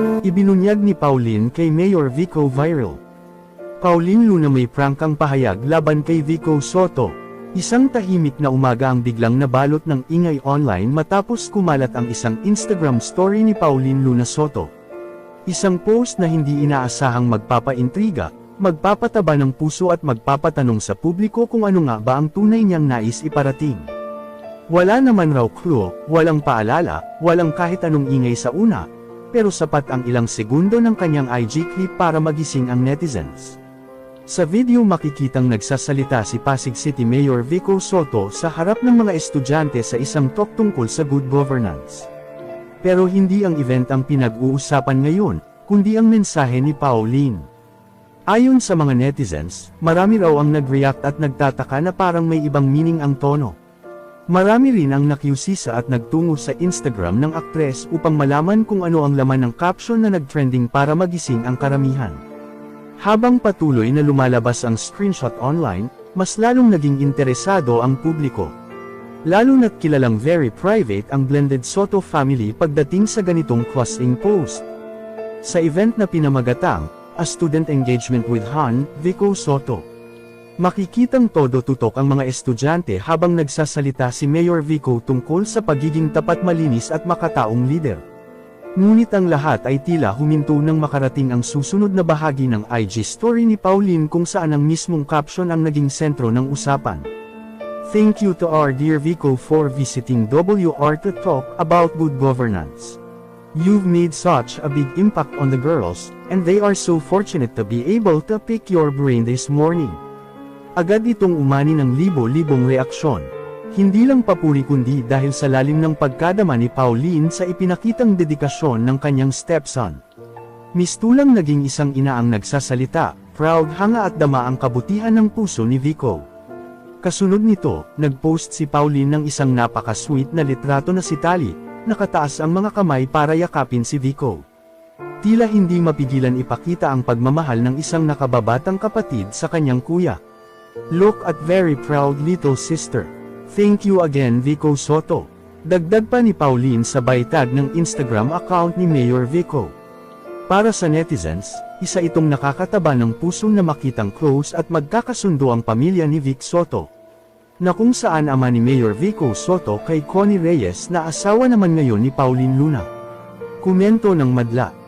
Ibinunyag ni Pauline kay Mayor Vico viral. Pauline Luna may prangkang pahayag laban kay Vico Soto. Isang tahimik na umaga ang biglang nabalot ng ingay online matapos kumalat ang isang Instagram story ni Pauline Luna Soto. Isang post na hindi inaasahang magpapaintriga, magpapataba ng puso at magpapatanong sa publiko kung ano nga ba ang tunay niyang nais iparating. Wala naman raw clue, walang paalala, walang kahit anong ingay sa una, pero sapat ang ilang segundo ng kanyang IG clip para magising ang netizens. Sa video makikitang nagsasalita si Pasig City Mayor Vico Soto sa harap ng mga estudyante sa isang talk tungkol sa good governance. Pero hindi ang event ang pinag-uusapan ngayon, kundi ang mensahe ni Pauline. Ayon sa mga netizens, marami raw ang nag-react at nagtataka na parang may ibang meaning ang tono. Marami rin ang nakiusisa at nagtungo sa Instagram ng aktres upang malaman kung ano ang laman ng caption na nagtrending para magising ang karamihan. Habang patuloy na lumalabas ang screenshot online, mas lalong naging interesado ang publiko. Lalo na't kilalang very private ang blended Soto family pagdating sa ganitong crossing post. Sa event na pinamagatang, A Student Engagement with Han, Vico Soto. Makikitang todo tutok ang mga estudyante habang nagsasalita si Mayor Vico tungkol sa pagiging tapat malinis at makataong leader. Ngunit ang lahat ay tila huminto nang makarating ang susunod na bahagi ng IG story ni Pauline kung saan ang mismong caption ang naging sentro ng usapan. Thank you to our dear Vico for visiting WR to talk about good governance. You've made such a big impact on the girls, and they are so fortunate to be able to pick your brain this morning. Agad itong umani ng libo-libong reaksyon. Hindi lang papuri kundi dahil sa lalim ng pagkadama ni Pauline sa ipinakitang dedikasyon ng kanyang stepson. Mistulang naging isang ina ang nagsasalita, proud hanga at dama ang kabutihan ng puso ni Vico. Kasunod nito, nagpost si Pauline ng isang napaka-sweet na litrato na si Tali, nakataas ang mga kamay para yakapin si Vico. Tila hindi mapigilan ipakita ang pagmamahal ng isang nakababatang kapatid sa kanyang kuya. Look at very proud little sister. Thank you again Vico Soto. Dagdag pa ni Pauline sa tag ng Instagram account ni Mayor Vico. Para sa netizens, isa itong nakakataba ng puso na makitang close at magkakasundo ang pamilya ni Vic Soto. Na kung saan ama ni Mayor Vico Soto kay Connie Reyes na asawa naman ngayon ni Pauline Luna. Komento ng madla.